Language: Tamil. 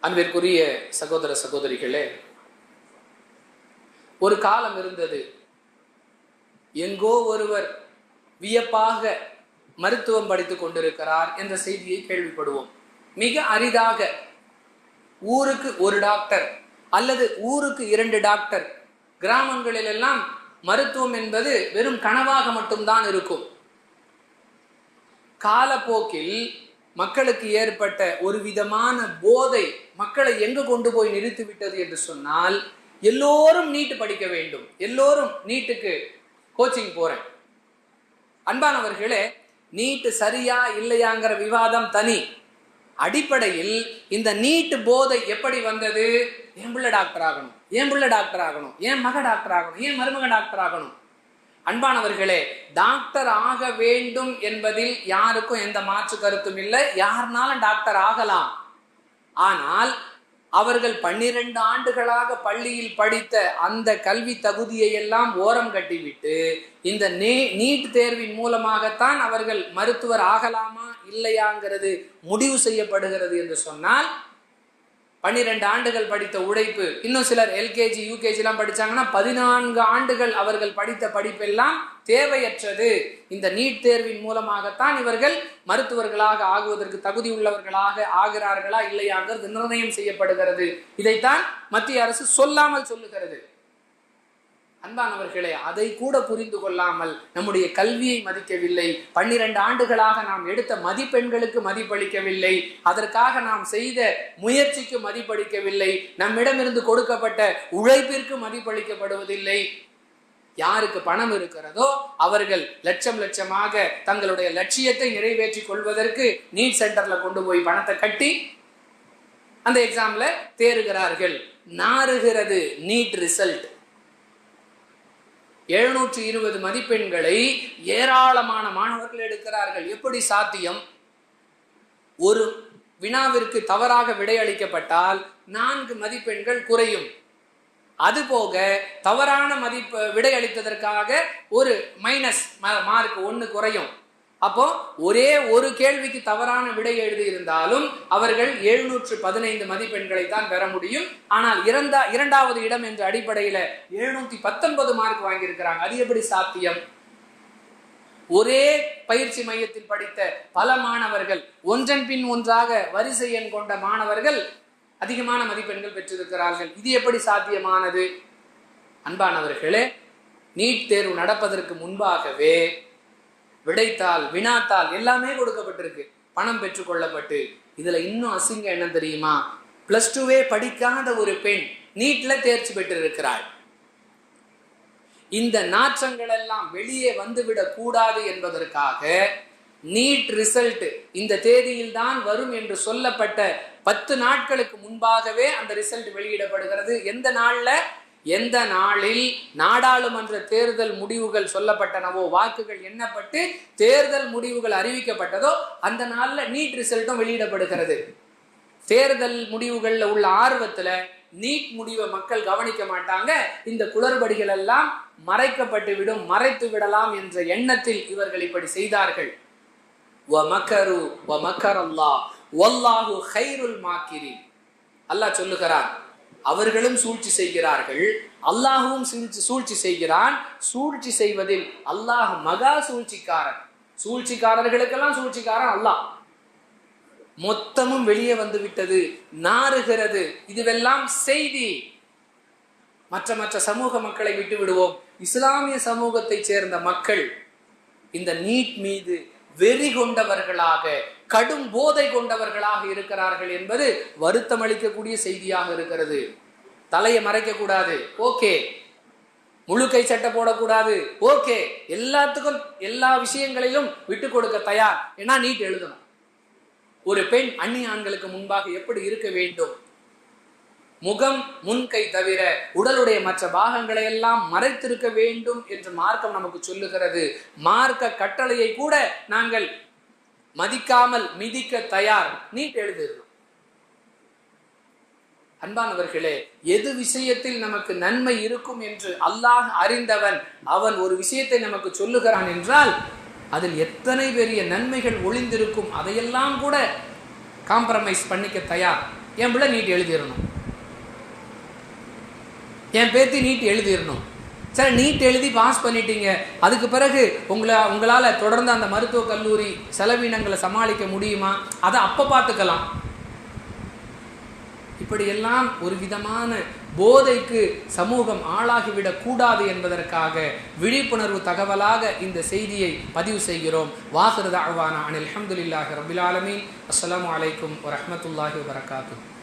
அன்பிற்குரிய சகோதர சகோதரிகளே ஒரு காலம் இருந்தது. எங்கோ ஒருவர் வியப்பாக மருத்துவம் படித்துக் கொண்டிருக்கிறார் என்ற செய்தியை கேள்விப்படுவோம். மிக அரிதாக ஊருக்கு ஒரு டாக்டர் அல்லது ஊருக்கு இரண்டு டாக்டர் கிராமங்களில் எல்லாம் மருத்துவம் என்பது வெறும் கனவாக மட்டும்தான் இருக்கும். காலப்போக்கில் மக்களுக்கு ஏற்பட்ட ஒரு விதமான போதை மக்களை எங்கு கொண்டு போய் நிறுத்திவிட்டது என்று சொன்னால் எல்லோரும் நீட்டு படிக்க வேண்டும். எல்லோரும் நீட்டுக்கு கோச்சிங் போறேன். அன்பானவர்களே நீட்டு சரியா இல்லையாங்கிற விவாதம் தனி. அடிப்படையில் இந்த நீட்டு போதை எப்படி வந்தது? என் பிள்ளை டாக்டர் ஆகணும்? என் பிள்ளை டாக்டர் ஆகணும்? என் மக டாக்டர் ஆகணும்? என் மருமக டாக்டர் ஆகணும்? அன்பானவர்களே டாக்டர் ஆக வேண்டும் என்பதில் யாருக்கும் எந்த மாற்று கருத்தும் இல்லை. யாருனாலும் டாக்டர் ஆகலாம். ஆனால் அவர்கள் பன்னிரண்டு ஆண்டுகளாக பள்ளியில் படித்த அந்த கல்வி தகுதியை எல்லாம் ஓரம் கட்டிவிட்டு இந்த நே நீட் தேர்வின் மூலமாகத்தான் அவர்கள் மருத்துவர் ஆகலாமா இல்லையாங்கிறது முடிவு செய்யப்படுகிறது என்று சொன்னால் பன்னிரெண்டு ஆண்டுகள் படித்த உழைப்பு. இன்னும் சிலர் எல்கேஜி யூகேஜிலாம் படித்தாங்கன்னா படிச்சாங்கன்னா பதினான்கு ஆண்டுகள் அவர்கள் படித்த படிப்பெல்லாம் தேவையற்றது. இந்த நீட் தேர்வின் மூலமாகத்தான் இவர்கள் மருத்துவர்களாக ஆகுவதற்கு தகுதி உள்ளவர்களாக ஆகிறார்களா இல்லையாங்கிறது நிர்ணயம் செய்யப்படுகிறது. இதைத்தான் மத்திய அரசு சொல்லாமல் சொல்லுகிறது. அன்பானவர்களே அதை கூட புரிந்து கொள்ளாமல் நம்முடைய கல்வியை மதிக்கவில்லை. பன்னிரண்டு ஆண்டுகளாக நாம் எடுத்த மதிப்பெண்களுக்கு மதிப்பளிக்கவில்லை. அதற்காக நாம் செய்த முயற்சிக்கு மதிப்பளிக்கவில்லை. நம்மிடமிருந்து கொடுக்கப்பட்ட உழைப்பிற்கு மதிப்பளிக்கப்படுவதில்லை. யாருக்கு பணம் இருக்கிறதோ அவர்கள் லட்சம் லட்சமாக தங்களுடைய லட்சியத்தை நிறைவேற்றி கொள்வதற்கு நீட் சென்டர்ல கொண்டு போய் பணத்தை கட்டி அந்த எக்ஸாம்ல தேறுகிறார்கள். நாறுகிறது நீட் ரிசல்ட். எழுநூற்றி இருபது மதிப்பெண்களை ஏராளமான மாணவர்கள் எடுக்கிறார்கள். எப்படி சாத்தியம்? ஒரு வினாவிற்கு தவறாக விடையளிக்கப்பட்டால் நான்கு மதிப்பெண்கள் குறையும். அதுபோக தவறான மதிப்பு விடையளித்ததற்காக ஒரு மைனஸ் மார்க் ஒன்று குறையும். அப்போ ஒரே ஒரு கேள்விக்கு தவறான விடை எழுதியிருந்தாலும் அவர்கள் எழுநூற்று பதினைந்து மதிப்பெண்களை தான் பெற முடியும். ஆனால் இரண்டா இரண்டாவது இடம் என்ற அடிப்படையில எழுநூத்தி பத்தொன்பது மார்க் வாங்கியிருக்கிறாங்க. அது எப்படி சாத்தியம்? ஒரே பயிற்சி மையத்தில் படித்த பல மாணவர்கள் ஒன்றன் பின் ஒன்றாக வரிசை எண் கொண்ட மாணவர்கள் அதிகமான மதிப்பெண்கள் பெற்றிருக்கிறார்கள். இது எப்படி சாத்தியமானது? அன்பானவர்களே நீட் தேர்வு நடப்பதற்கு முன்பாகவே விடைத்தாள் வினாத்தாள் எல்லாமே கொடுக்கப்பட்டிருக்கு. பணம் பெற்றுக்கொள்ளப்பட்டு இதுல இன்னும் அசிங்கம் என்ன தெரியுமா? பிளஸ் டூவே படிக்காத ஒரு பெண் நீட்ல தேர்ச்சி பெற்றிருக்கிறாள். இந்த நாற்றங்கள் எல்லாம் வெளியே வந்துவிடக் கூடாது என்பதற்காக நீட் ரிசல்ட் இந்த தேதியில் தான் வரும் என்று சொல்லப்பட்ட பத்து நாட்களுக்கு முன்பாகவே அந்த ரிசல்ட் வெளியிடப்படுகிறது. எந்த நாள்ல? எந்த நாளில் நாடாளுமன்ற தேர்தல் முடிவுகள் சொல்லப்பட்டனவோ வாக்குகள் எண்ணப்பட்டு தேர்தல் முடிவுகள் அறிவிக்கப்பட்டதோ அந்த நாளில் நீட் ரிசல்ட்டும் வெளியிடப்படுகிறது. தேர்தல் முடிவுகளில் உள்ள ஆர்வத்தில் நீட் முடிவை மக்கள் கவனிக்க மாட்டாங்க. இந்த குளறுபடிகள் எல்லாம் மறைக்கப்பட்டு விடும் மறைத்து விடலாம் என்ற எண்ணத்தில் இவர்கள் இப்படி செய்தார்கள். ஹைருல் மாக்கிரி அல்லாஹ் சொல்லுகிறான் அவர்களும் சூழ்ச்சி செய்கிறார்கள். அல்லாஹுவும் சூழ்ச்சி சூழ்ச்சி செய்கிறான். சூழ்ச்சி செய்வதில் அல்லாஹ் மகா சூழ்ச்சிக்காரன். சூழ்ச்சிக்காரர்களுக்கெல்லாம் சூழ்ச்சிக்காரன் அல்லாஹ். மொத்தமும் வெளியே வந்து விட்டது நாறுகிறது. இதுவெல்லாம் செய்தி. மற்ற மற்ற சமூக மக்களை விட்டு விடுவோம் இஸ்லாமிய சமூகத்தை சேர்ந்த மக்கள் இந்த நீட் மீது வெறி கொண்டவர்களாக கடும் போதை கொண்டவர்களாக இருக்கிறார்கள் என்பது வருத்தம் அளிக்கக்கூடிய செய்தியாக இருக்கிறது. தலையை மறைக்க கூடாது. ஓகே. முழுக்கை சட்டை போடக்கூடாது. ஓகே. எல்லாத்துக்கும் எல்லா விஷயங்களிலும் விட்டு கொடுக்க தயார். ஏன்னா நீட் எழுதணும். ஒரு பெண் அந்நிய ஆண்களுக்கு முன்பாக எப்படி இருக்க வேண்டும்? முகம் முன்கை தவிர உடலுடைய மற்ற பாகங்களை எல்லாம் மறைத்திருக்க வேண்டும் என்று மார்க்கம் நமக்கு சொல்லுகிறது. மார்க்க கட்டளையை கூட நாங்கள் மதிக்காமல் மிதிக்க தயார். நீட் எழுதிடணும். அன்பானவர்களே எது விஷயத்தில் நமக்கு நன்மை இருக்கும் என்று அல்லாஹ் அறிந்தவன் அவன் ஒரு விஷயத்தை நமக்கு சொல்லுகிறான் என்றால் அதில் எத்தனை பெரிய நன்மைகள் ஒளிந்திருக்கும் அதையெல்லாம் கூட காம்ப்ரமைஸ் பண்ணிக்க தயார். என் பிள்ளை நீட் எழுதிடணும். என் பேத்தி நீட் எழுதிடணும். சரி நீட் எழுதி பாஸ் பண்ணிட்டீங்க. அதுக்கு பிறகு உங்களை உங்களால் தொடர்ந்து அந்த மருத்துவக் கல்லூரி செலவினங்களை சமாளிக்க முடியுமா? அதை அப்போ பார்த்துக்கலாம். இப்படியெல்லாம் ஒரு விதமான போதைக்கு சமூகம் ஆளாகிவிடக் கூடாது என்பதற்காக விழிப்புணர்வு தகவலாக இந்த செய்தியை பதிவு செய்கிறோம். வாஹிருத அனில் அஹமதுல்லாஹி ரபில் ஆலமீன். அஸ்ஸலாமு அலைக்கும் வரஹ்மத்துல்லாஹி வபரகாத்துஹு.